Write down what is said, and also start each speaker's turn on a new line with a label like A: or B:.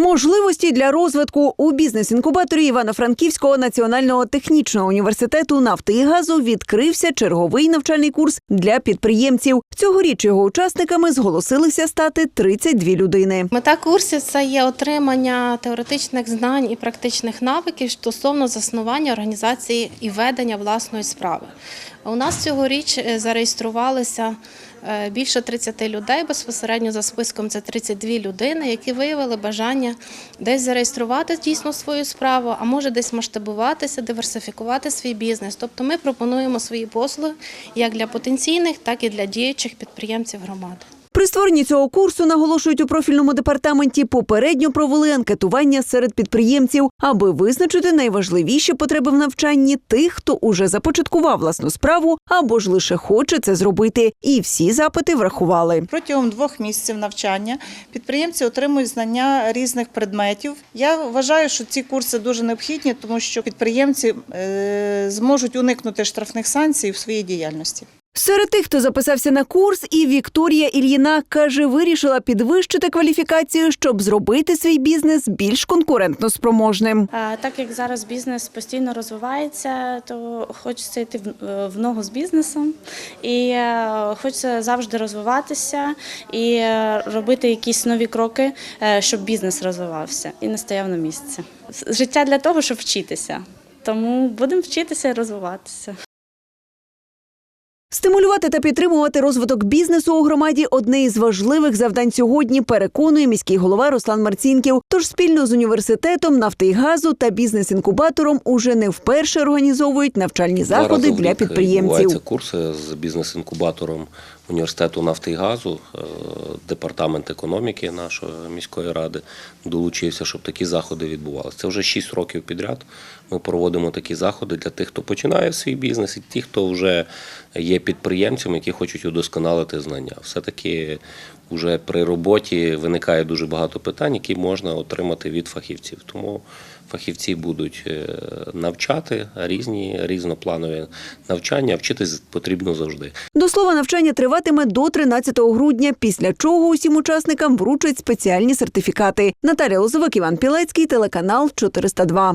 A: Можливості для розвитку у бізнес-інкубаторі Івано-Франківського національного технічного університету нафти і газу відкрився черговий навчальний курс для підприємців. Цьогоріч його учасниками зголосилися стати 32 людини.
B: Мета курсів це є отримання теоретичних знань і практичних навиків стосовно заснування організації і ведення власної справи. У нас цьогоріч е, зареєструвалися е, більше 30 людей. Безпосередньо за списком це 32 людини, які виявили бажання десь зареєструвати дійсно свою справу, а може десь масштабуватися, диверсифікувати свій бізнес. Тобто ми пропонуємо свої послуги як для потенційних, так і для діючих підприємців громади.
A: При створенні цього курсу наголошують у профільному департаменті. Попередньо провели анкетування серед підприємців, аби визначити найважливіші потреби в навчанні тих, хто уже започаткував власну справу або ж лише хоче це зробити. І всі запити врахували.
C: Протягом двох місяців навчання підприємці отримують знання різних предметів. Я вважаю, що ці курси дуже необхідні, тому що підприємці е, зможуть уникнути штрафних санкцій в своїй діяльності.
A: Серед тих, хто записався на курс, і Вікторія Ільїна каже, вирішила підвищити кваліфікацію, щоб зробити свій бізнес більш конкурентно спроможним.
D: Так як зараз бізнес постійно розвивається, то хочеться йти в- е, ногу з бізнесом і е, хочеться завжди розвиватися і е, робити якісь нові кроки, щоб бізнес розвивався і не стояв на місці. Життя для того, щоб вчитися. Тому будемо вчитися і розвиватися.
A: Стимулювати та підтримувати розвиток бізнесу у громаді одне із важливих завдань сьогодні, переконує міський голова Руслан Марцінків. Тож спільно з університетом нафти і газу та бізнес-інкубатором уже не вперше організовують навчальні заходи
E: в
A: для підприємців.
E: Відбуваються курси з бізнес-інкубатором університету нафти і газу. Е, Департамент економіки нашої міської ради долучився, щоб такі заходи відбувалися. Це вже 6 років підряд. Ми проводимо такі заходи для тих, хто починає свій бізнес, і ті, хто вже є підприємцями, які хочуть удосконалити знання. Все-таки вже при роботі виникає дуже багато питань, які можна отримати від фахівців. Тому фахівці будуть е, навчати різні різнопланові навчання. Вчитись потрібно завжди.
A: До слова, навчання триватиме до 13 грудня, після чого усім учасникам вручать спеціальні сертифікати. Наталя Лозовик, Іван Пілецький, телеканал 402.